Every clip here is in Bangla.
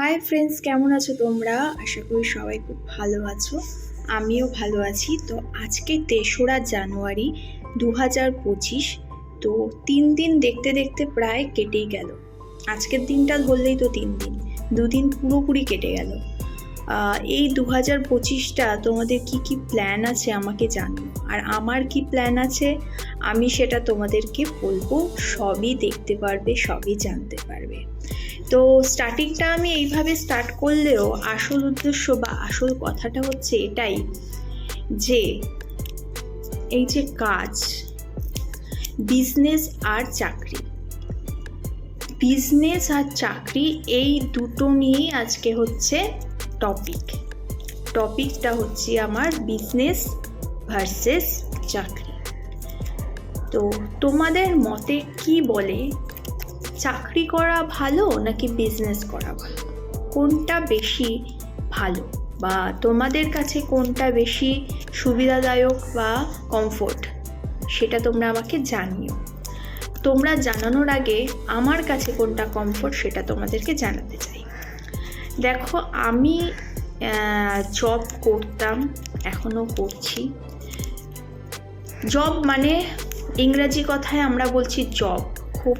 হাই ফ্রেন্ডস কেমন আছো তোমরা? আশা করি সবাই খুব ভালো আছো। আমিও ভালো আছি। তো আজকে তেসরা জানুয়ারি দু হাজার পঁচিশ, তো তিন দিন দেখতে দেখতে প্রায় কেটেই গেল। আজকের দিনটা ধরলেই তো তিন দিন, দুদিন পুরোপুরি কেটে গেল। এই দু হাজার পঁচিশটা তোমাদের কি কি প্ল্যান আছে আমাকে জানিও। আর আমার কি প্ল্যান আছে? আমি সেটা তোমাদেরকে বলব, সবই দেখতে পারবে, সবই জানতে পারবে। তো স্টার্টিংটা আমি এইভাবে স্টার্ট করলেও আসল উদ্দেশ্য বা আসল কথাটা হচ্ছে এটাই যে, এই যে কাজ বিজনেস আর চাকরি। বিজনেস আর চাকরি এই দুটো নিয়েই আজকে হচ্ছে টপিক টপিকটা হচ্ছে আমার বিজনেস ভার্সেস চাকরি। তো তোমাদের মতে কি বলে, চাকরি করা ভালো নাকি বিজনেস করা ভালো? কোনটা বেশি ভালো বা তোমাদের কাছে কোনটা বেশি সুবিধাদায়ক বা কমফোর্ট সেটা তোমরা আমাকে জানিও। তোমরা জানানোর আগে আমার কাছে কোনটা কমফোর্ট সেটা তোমাদেরকে জানাতে চাই। দেখো, আমি জব করতাম এখনও করছি। জব মানে ইংরাজি কথায় আমরা বলছি জব খুব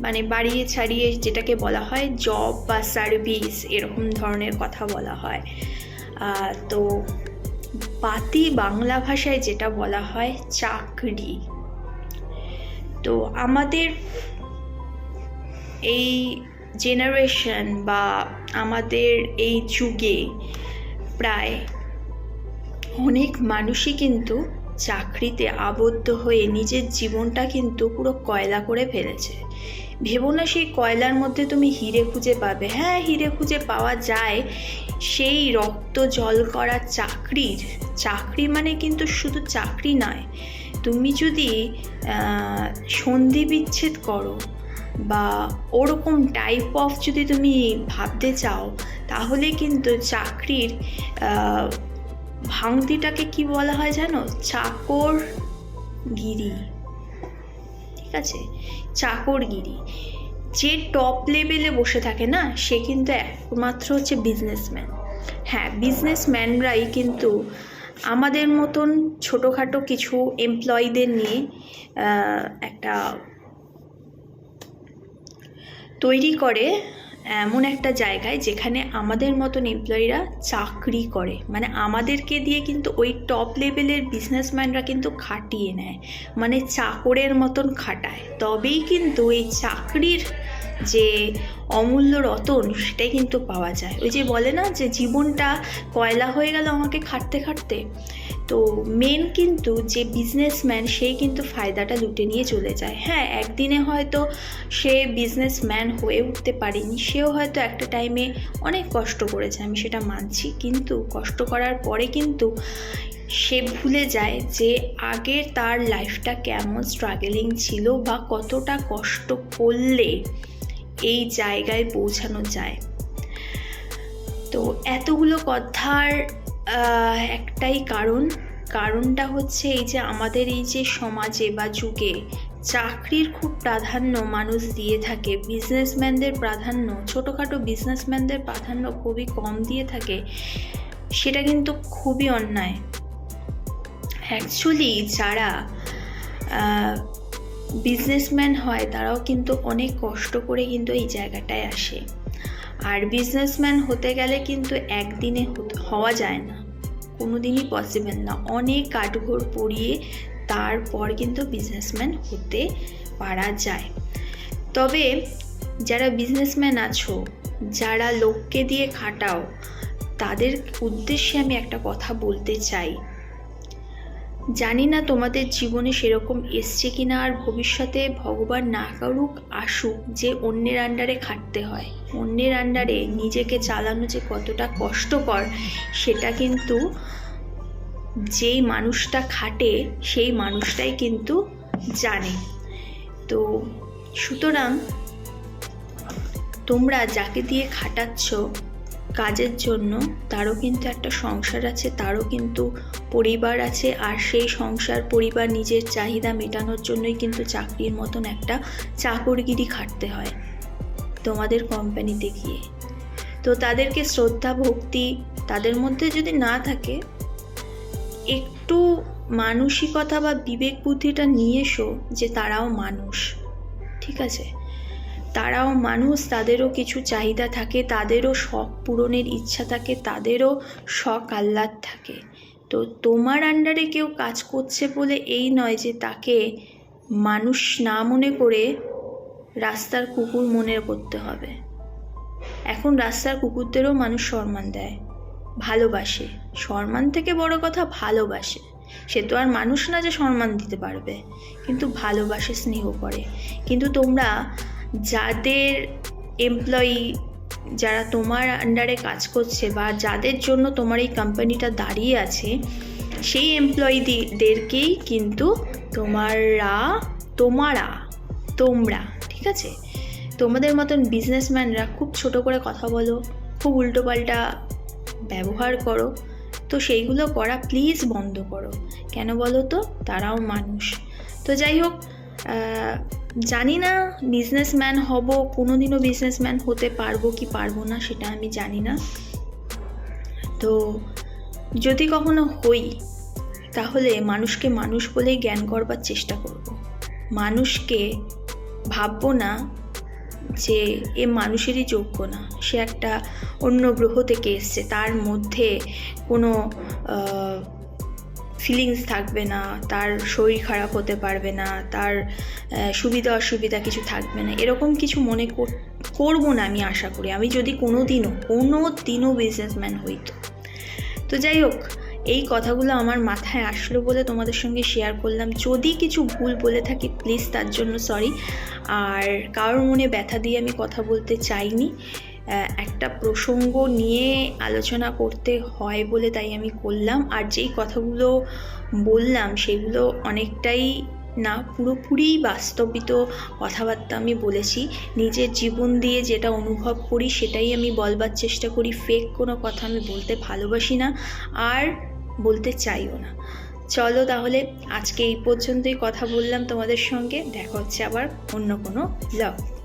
মানে বাড়িয়ে ছাড়িয়ে যেটাকে বলা হয় জব বা সার্ভিস এরকম ধরনের কথা বলা হয়। তো বাতি বাংলা ভাষায় যেটা বলা হয় চাকরি। তো আমাদের এই জেনারেশন বা আমাদের এই যুগে প্রায় অনেক মানুষই কিন্তু চাকরিতে আবদ্ধ হয়ে নিজের জীবনটা কিন্তু পুরো কয়লা করে ফেলেছে। ভেবো না সেই কয়লার মধ্যে তুমি হিরে খুঁজে পাবে। হ্যাঁ হিরে খুঁজে পাওয়া যায়। সেই রক্ত জল করা চাকরির। চাকরি মানে কিন্তু শুধু চাকরি নয়। তুমি যদি সন্ধি বিচ্ছেদ করো বা ওরকম টাইপ অফ যদি তুমি ভাবতে চাও, তাহলে কিন্তু চাকরির ভাঙতিটাকে কি বলা হয় জানো? চাকর গিরি ঠিক আছে? চাকরগিরি। যে টপ লেভেলে বসে থাকে না, সে কিন্তু একমাত্র হচ্ছে বিজনেসম্যান হ্যাঁ বিজনেসম্যানরাই কিন্তু আমাদের মতন ছোটোখাটো কিছু এমপ্লয়ীদের নিয়ে একটা তৈরি করে এমন একটা জায়গায় যেখানে আমাদের মতন এমপ্লয়িরা চাকরি করে। মানে আমাদেরকে দিয়ে কিন্তু ওই টপ লেভেলের বিজনেসম্যানরা কিন্তু খাটিয়ে নেয়। মানে চাকরের মতন খাটায়। তবেই কিন্তু এই চাকরির যে অমূল্য রতন, সেটাই কিন্তু পাওয়া যায়। ওই যে বলে না যে, জীবনটা কয়লা হয়ে গেল আমাকে খাটতে খাটতে? তো মেন কিন্তু যে বিজনেসম্যান সেই কিন্তু ফায়দাটা লুটে নিয়ে চলে যায়। হ্যাঁ একদিনে হয়তো সে বিজনেসম্যান হয়ে উঠতে পারেনি, সেও হয়তো একটা টাইমে অনেক কষ্ট করেছে, আমি সেটা মানছি। কিন্তু কষ্ট করার পরে কিন্তু সে ভুলে যায় যে আগের তার লাইফটা কেমন স্ট্রাগলিং ছিল বা কতটা কষ্ট করলে এই জায়গায় পৌঁছানো যায়। তো এতগুলো কথার একটাই কারণ। কারণটা হচ্ছে এই যে আমাদের এই যে সমাজে বা যুগে চাকরির খুব প্রাধান্য মানুষ দিয়ে থাকে বিজনেসম্যানদের প্রাধান্য, ছোটোখাটো বিজনেসম্যানদের প্রাধান্য খুবই কম দিয়ে থাকে, সেটা কিন্তু খুবই অন্যায়। অ্যাকচুয়ালি যারা বিজনেসম্যান হয়, তারাও কিন্তু অনেক কষ্ট করে কিন্তু এই জায়গাটায় আসে। আর বিজনেসম্যান হতে গেলে কিন্তু একদিনে হওয়া যায় না। কোনো দিনই পসিবল না। অনেক কাঠঘোর পড়িয়ে তারপর কিন্তু বিজনেসম্যান হতে পারা যায়। তবে যারা বিজনেসম্যান আছো, যারা লোককে দিয়ে খাটাও, তাদের উদ্দেশ্যে আমি একটা কথা বলতে চাই। জানি না তোমাদের জীবনে সেরকম এসছে কিনা আর ভবিষ্যতে ভগবান না করুক আসুক যে অন্যের আন্ডারে খাটতে হয়। অন্যের আন্ডারে নিজেকে চালানো যে কতটা কষ্টকর, সেটা কিন্তু যেই মানুষটা খাটে, সেই মানুষটাই কিন্তু জানে। তো সুতরাং তোমরা যাকে দিয়ে খাটাচ্ছ কাজের জন্য তারও কিন্তু একটা সংসার আছে, তারও কিন্তু পরিবার আছে, আর সেই সংসার পরিবার নিজের চাহিদা মেটানোর জন্যই কিন্তু চাকরির মতন একটা চাকরগিরি খাটতে হয় তোমাদের কোম্পানিতে গিয়ে। তো তাদেরকে শ্রদ্ধা, ভক্তি তাদের মধ্যে যদি না থাকে, একটু মানসিকতা বা বিবেক বুদ্ধিটা নিয়ে এসো যে তারাও মানুষ, ঠিক আছে? তারাও মানুষ, তাদেরও কিছু চাহিদা থাকে, তাদেরও শখ পূরণের ইচ্ছা থাকে, তাদেরও শখ আহ্লাদ থাকে। তো তোমার আন্ডারে কেউ কাজ করছে বলে এই নয় যে তাকে মানুষ না মনে করে রাস্তার কুকুর মনে করতে হবে। এখন রাস্তার কুকুরদেরও মানুষ সম্মান দেয়, ভালোবাসে। সম্মান থেকে বড় কথা ভালোবাসে। সে তো আর মানুষ না যে সম্মান দিতে পারবে, কিন্তু ভালোবাসে, স্নেহ করে। কিন্তু তোমরা যাদের এমপ্লয়ি যারা তোমার আন্ডারে কাজ করছে বা যাদের জন্য তোমার এই কোম্পানিটা দাঁড়িয়ে আছে, সেই এমপ্লয়িদেরকেই কিন্তু তোমারা তোমারা, তোমরা, ঠিক আছে? তোমাদের মতন বিজনেসম্যানরা খুব ছোট করে কথা বলো, খুব উল্টোপাল্টা ব্যবহার করো, তো সেইগুলো করা প্লিজ বন্ধ করো। কেন বলো তো? তারাও মানুষ। তো যাই হোক জানি না বিজনেসম্যান হব কোনো দিনও বিজনেসম্যান হতে পারব কি পারব না সেটা আমি জানি না। তো যদি কখনো হই, তাহলে মানুষকে মানুষ বলেই জ্ঞান করবার চেষ্টা করব। মানুষকে ভাববো না যে এ মানুষেরই যোগ্য না, সে একটা অন্য গ্রহ থেকে এসছে, তার মধ্যে কোনো ফিলিংস থাকবে না, তার শরীর খারাপ হতে পারবে না, তার সুবিধা অসুবিধা কিছু থাকবে না, এরকম কিছু মনে কর- করব না আমি আশা করি। আমি যদি কোনো দিনও কোনো দিনও বিজনেসম্যান হইতো তো যাই হোক, এই কথাগুলো আমার মাথায় আসলো বলে তোমাদের সঙ্গে শেয়ার করলাম। যদি কিছু ভুল বলে থাকি প্লিজ তার জন্য সরি আর কারোর মনে ব্যথা দিয়ে আমি কথা বলতে চাইনি। একটা প্রসঙ্গ নিয়ে আলোচনা করতে হয় বলে তাই আমি করলাম। আর যেই কথাগুলো বললাম সেগুলো অনেকটাই না, পুরোপুরি বাস্তবিত কথাবার্তা আমি বলেছি। নিজের জীবন দিয়ে যেটা অনুভব করি সেটাই আমি বলবার চেষ্টা করি। ফেক কোনো কথা আমি বলতে ভালোবাসি না আর বলতে চাইও না। চলো তাহলে আজকে এই পর্যন্তই কথা বললাম তোমাদের সঙ্গে। দেখা হচ্ছে আবার অন্য কোনো ব্লগ